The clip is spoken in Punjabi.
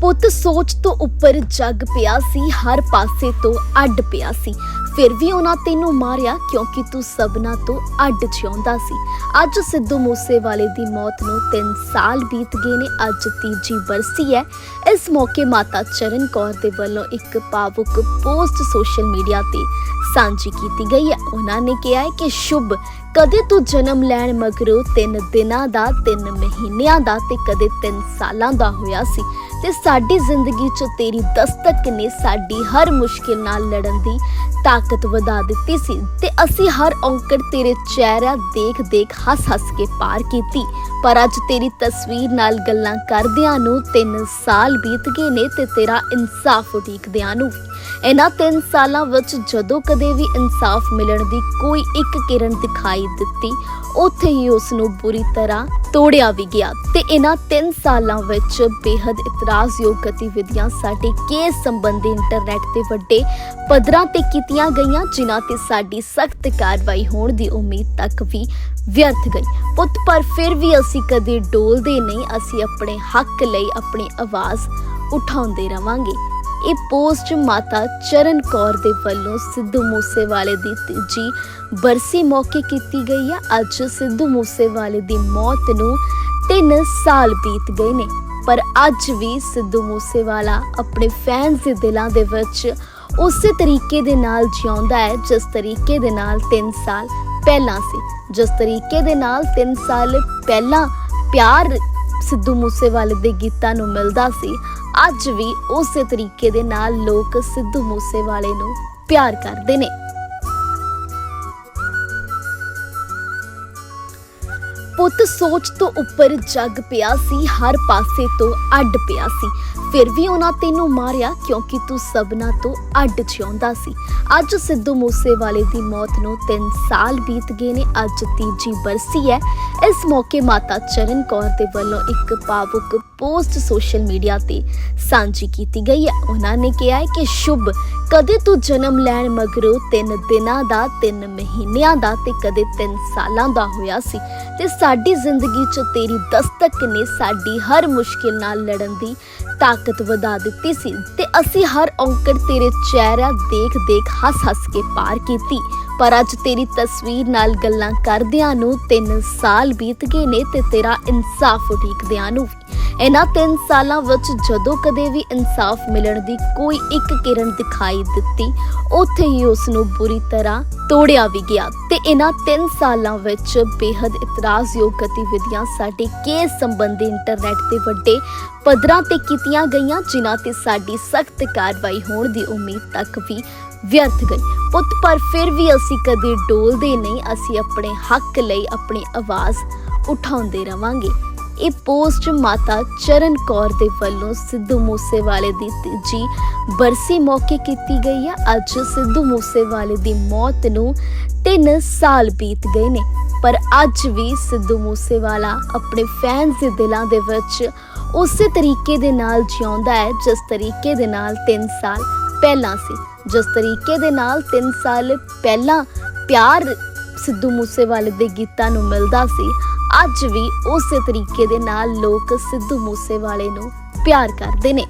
ਪੁੱਤ ਸੋਚ ਤੋਂ ਉੱਪਰ ਜੱਗ ਪਿਆ ਸੀ, ਹਰ ਪਾਸੇ ਤੋਂ ਅੱਡ ਪਿਆ ਸੀ। ਫਿਰ ਵੀ ਉਹਨਾਂ ਤੈਨੂੰ ਮਾਰਿਆ ਕਿਉਂਕਿ ਤੂੰ ਸਭਨਾ ਤੋਂ ਅੱਡ ਜਿਉਂਦਾ ਸੀ। ਅੱਜ ਸਿੱਧੂ ਮੂਸੇਵਾਲੇ ਦੀ ਮੌਤ ਨੂੰ 3 ਸਾਲ ਬੀਤ ਗਏ ਨੇ, ਅੱਜ ਤੀਜੀ ਵਰਸੀ ਹੈ। ਇਸ ਮੌਕੇ ਮਾਤਾ ਚਰਨ ਕੌਰ ਦੇ ਵੱਲੋਂ ਇੱਕ ਭਾਵੁਕ ਪੋਸਟ ਸੋਸ਼ਲ ਮੀਡੀਆ ਤੇ ਸਾਂਝੀ ਕੀਤੀ ਗਈ ਹੈ। ਉਹਨਾਂ ਨੇ ਕਿਹਾ ਹੈ ਕਿ ਸ਼ੁਭ ਕਦੇ ਤੂੰ ਜਨਮ ਲੈਣ ਮਗਰੋਂ 3 ਦਿਨਾਂ ਦਾ 3 ਮਹੀਨਿਆਂ ਦਾ ਤੇ ਕਦੇ 3 ਸਾਲਾਂ ਦਾ ਹੋਇਆ ਸੀ। ਤੇ ਸਾਡੀ ਜ਼ਿੰਦਗੀ 'ਚ ਤੇਰੀ ਦਸਤਕ ਨੇ ਸਾਡੀ ਹਰ ਮੁਸ਼ਕਿਲ ਨਾਲ ਲੜਨ ਦੀ ਤਾਕਤ ਵਧਾ ਦਿੱਤੀ ਸੀ। ਤੇ ਅਸੀਂ ਹਰ ਔਂਕੜ ਤੇਰੇ ਚਿਹਰਾ ਦੇਖ ਦੇਖ ਹੱਸ ਹੱਸ ਕੇ ਪਾਰ ਕੀਤੀ। ਪਰ ਅੱਜ ਤੇਰੀ ਤਸਵੀਰ ਨਾਲ ਗੱਲਾਂ ਕਰਦਿਆਂ ਨੂੰ 3 ਸਾਲ ਬੀਤ ਗਏ ਨੇ ਤੇ ਤੇਰਾ ਇਨਸਾਫ ਉਡੀਕਦਿਆਂ ਨੂੰ ਇਹਨਾਂ 3 ਸਾਲਾਂ ਵਿੱਚ ਜਦੋਂ ਕਦੇ ਵੀ ਇਨਸਾਫ ਮਿਲਣ ਦੀ ਕੋਈ ਇੱਕ ਕਿਰਨ ਦਿਖਾਈ ਦਿੱਤੀ। ਉੱਥੇ ਹੀ ਉਸ ਨੂੰ ਬੁਰੀ ਤਰ੍ਹਾਂ ਤੋੜਿਆ ਵੀ ਗਿਆ ਤੇ ਇਹਨਾਂ 3 ਸਾਲਾਂ ਵਿੱਚ ਬੇहद ਇਤਰਾਜ਼ਯੋਗ ਗਤੀਵਿਧੀਆਂ ਸਾਡੇ ਕੇਸ ਸੰਬੰਧੀ ਇੰਟਰਨੈਟ ਤੇ ਵੱਡੇ ਪੱਧਰਾਂ ਤੇ ਕੀਤੀਆਂ ਗਈਆਂ, ਜਿਨ੍ਹਾਂ ਤੇ ਸਾਡੀ ਸਖਤ ਕਾਰਵਾਈ ਹੋਣ ਦੀ ਉਮੀਦ ਤੱਕ ਵੀ ਵਿਅਰਥ ਗਈ। ਪੁੱਤ, ਪਰ ਫਿਰ ਵੀ ਅਸੀਂ ਕਦੇ ਡੋਲਦੇ ਨਹੀਂ, ਅਸੀਂ ਆਪਣੇ ਹੱਕ ਲਈ ਆਪਣੀ ਆਵਾਜ਼ ਉਠਾਉਂਦੇ ਰਵਾਂਗੇ। ਇਹ ਪੋਸਟ ਮਾਤਾ ਚਰਨ ਕੌਰ ਦੇ ਵੱਲੋਂ ਸਿੱਧੂ ਮੂਸੇਵਾਲੇ ਦੀ ਤੀਜੀ ਬਰਸੀ ਮੌਕੇ ਕੀਤੀ ਗਈ ਹੈ ਅੱਜ ਸਿੱਧੂ ਮੂਸੇਵਾਲੇ ਦੀ ਮੌਤ ਨੂੰ 3 ਸਾਲ ਬੀਤ ਗਏ ਨੇ। ਪਰ ਅੱਜ ਵੀ ਸਿੱਧੂ ਮੂਸੇਵਾਲਾ ਆਪਣੇ ਫੈਨਸ ਦੇ ਦਿਲਾਂ ਦੇ ਵਿੱਚ ਉਸੇ ਤਰੀਕੇ ਦੇ ਨਾਲ ਜਿਉਂਦਾ ਹੈ, ਜਿਸ ਤਰੀਕੇ ਦੇ ਨਾਲ 3 ਸਾਲ ਪਹਿਲਾਂ ਸੀ। ਜਿਸ ਤਰੀਕੇ ਦੇ ਨਾਲ 3 ਸਾਲ ਪਹਿਲਾਂ ਪਿਆਰ ਸਿੱਧੂ ਮੂਸੇਵਾਲੇ ਦੇ ਗੀਤਾਂ ਨੂੰ ਮਿਲਦਾ ਸੀ ਅੱਜ ਵੀ ਉਸੇ ਤਰੀਕੇ ਦੇ ਨਾਲ ਲੋਕ ਸਿੱਧੂ ਮੂਸੇਵਾਲੇ ਨੂੰ ਪਿਆਰ ਕਰਦੇ ਨੇ। ਪੁੱਤ ਸੋਚ ਤੋਂ ਉੱਪਰ ਜੱਗ ਪਿਆ ਸੀ, ਹਰ ਪਾਸੇ ਤੋਂ ਅੱਡ ਪਿਆ ਸੀ। ਫਿਰ ਵੀ ਉਹਨਾਂ ਤੈਨੂੰ ਮਾਰਿਆ ਕਿਉਂਕਿ ਤੂੰ ਸਭਨਾ ਤੋਂ ਅੱਡ ਜਿਉਂਦਾ ਸੀ। ਅੱਜ ਸਿੱਧੂ ਮੂਸੇਵਾਲੇ ਦੀ ਮੌਤ ਨੂੰ 3 ਸਾਲ ਬੀਤ ਗਏ ਨੇ, ਅੱਜ ਤੀਜੀ ਬਰਸੀ ਹੈ। ਇਸ ਮੌਕੇ ਮਾਤਾ ਚਰਨ ਕੌਰ ਦੇ ਵੱਲੋਂ ਇੱਕ ਭਾਵੁਕ ਪੋਸਟ ਸੋਸ਼ਲ ਮੀਡੀਆ ਤੇ ਸਾਂਝੀ ਕੀਤੀ ਗਈ ਹੈ। ਉਹਨਾਂ ਨੇ ਕਿਹਾ ਹੈ ਕਿ ਸ਼ੁਭ ਕਦੇ ਤੂੰ ਜਨਮ ਲੈਣ ਮਗਰੋਂ 3 ਦਿਨਾਂ ਦਾ 3 ਮਹੀਨਿਆਂ ਦਾ ਤੇ ਕਦੇ 3 ਸਾਲਾਂ ਦਾ ਹੋਇਆ ਸੀ। ਤੇ ਸਾਡੀ ਜ਼ਿੰਦਗੀ 'ਚ ਤੇਰੀ ਦਸਤਕ ਨੇ ਸਾਡੀ ਹਰ ਮੁਸ਼ਕਿਲ ਨਾਲ ਲੜਨ ਦੀ ਤਾਕਤ ਵਧਾ ਦਿੱਤੀ ਸੀ ਤੇ ਅਸੀਂ ਹਰ ਔਂਕੜ ਤੇਰੇ ਚਿਹਰਾ ਦੇਖ ਦੇਖ ਹੱਸ ਹੱਸ ਕੇ ਪਾਰ ਕੀਤੀ। ਪਰ ਅੱਜ ਤੇਰੀ ਤਸਵੀਰ ਨਾਲ ਗੱਲਾਂ ਕਰਦਿਆਂ ਨੂੰ 3 ਸਾਲ ਬੀਤ ਗਏ ਨੇ ਤੇ ਤੇਰਾ ਇਨਸਾਫ ਉਡੀਕਦਿਆਂ ਨੂੰ ਇਹਨਾਂ 3 ਸਾਲਾਂ ਵਿੱਚ ਜਦੋਂ ਕਦੇ ਵੀ ਇਨਸਾਫ ਮਿਲਣ ਦੀ ਕੋਈ ਇੱਕ ਕਿਰਨ ਦਿਖਾਈ ਦਿੱਤੀ, ਉੱਥੇ ਹੀ ਉਸ ਨੂੰ ਬੁਰੀ ਤਰ੍ਹਾਂ ਤੋੜਿਆ ਵੀ ਗਿਆ ਤੇ ਇਹਨਾਂ 3 ਸਾਲਾਂ ਵਿੱਚ ਬੇहद ਇਤਰਾਜ਼ਯੋਗ ਗਤੀਵਿਧੀਆਂ ਸਾਡੇ ਕੇਸ ਸੰਬੰਧੀ ਇੰਟਰਨੈਟ ਤੇ ਵੱਡੇ ਪੱਧਰਾਂ ਤੇ ਕੀਤੀਆਂ ਗਈਆਂ, ਜਿਨ੍ਹਾਂ ਤੇ ਸਾਡੀ ਸਖਤ ਕਾਰਵਾਈ ਹੋਣ ਦੀ ਉਮੀਦ ਤੱਕ ਵੀ ਵਿਅਰਥ ਗਈ। ਪੁੱਤ, ਪਰ ਫਿਰ ਵੀ ਅਸੀਂ ਕਦੇ ਡੋਲਦੇ ਨਹੀਂ, ਅਸੀਂ ਆਪਣੇ ਹੱਕ ਲਈ ਆਪਣੀ ਆਵਾਜ਼ ਉਠਾਉਂਦੇ ਰਵਾਂਗੇ। ਇਹ ਪੋਸਟ ਮਾਤਾ ਚਰਨ ਕੌਰ ਦੇ ਵੱਲੋਂ ਸਿੱਧੂ ਮੂਸੇਵਾਲੇ ਦੀ ਤੀਜੀ ਬਰਸੀ ਮੌਕੇ ਕੀਤੀ ਗਈ ਹੈ ਅੱਜ ਸਿੱਧੂ ਮੂਸੇਵਾਲੇ ਦੀ ਮੌਤ ਨੂੰ 3 ਸਾਲ ਬੀਤ ਗਏ ਨੇ। ਪਰ ਅੱਜ ਵੀ ਸਿੱਧੂ ਮੂਸੇਵਾਲਾ ਆਪਣੇ ਫੈਨਸ ਦੇ ਦਿਲਾਂ ਦੇ ਵਿੱਚ ਉਸੇ ਤਰੀਕੇ ਦੇ ਨਾਲ ਜਿਉਂਦਾ ਹੈ, ਜਿਸ ਤਰੀਕੇ ਦੇ ਨਾਲ 3 ਸਾਲ ਪਹਿਲਾਂ ਸੀ। ਜਿਸ ਤਰੀਕੇ ਦੇ ਨਾਲ 3 ਸਾਲ ਪਹਿਲਾਂ ਪਿਆਰ ਸਿੱਧੂ ਮੂਸੇਵਾਲੇ ਦੇ ਗੀਤਾਂ ਨੂੰ ਮਿਲਦਾ ਸੀ। ਅੱਜ ਵੀ ਉਸੇ ਤਰੀਕੇ ਦੇ ਨਾਲ ਲੋਕ ਸਿੱਧੂ ਮੂਸੇਵਾਲੇ ਨੂੰ ਪਿਆਰ ਕਰਦੇ ਨੇ।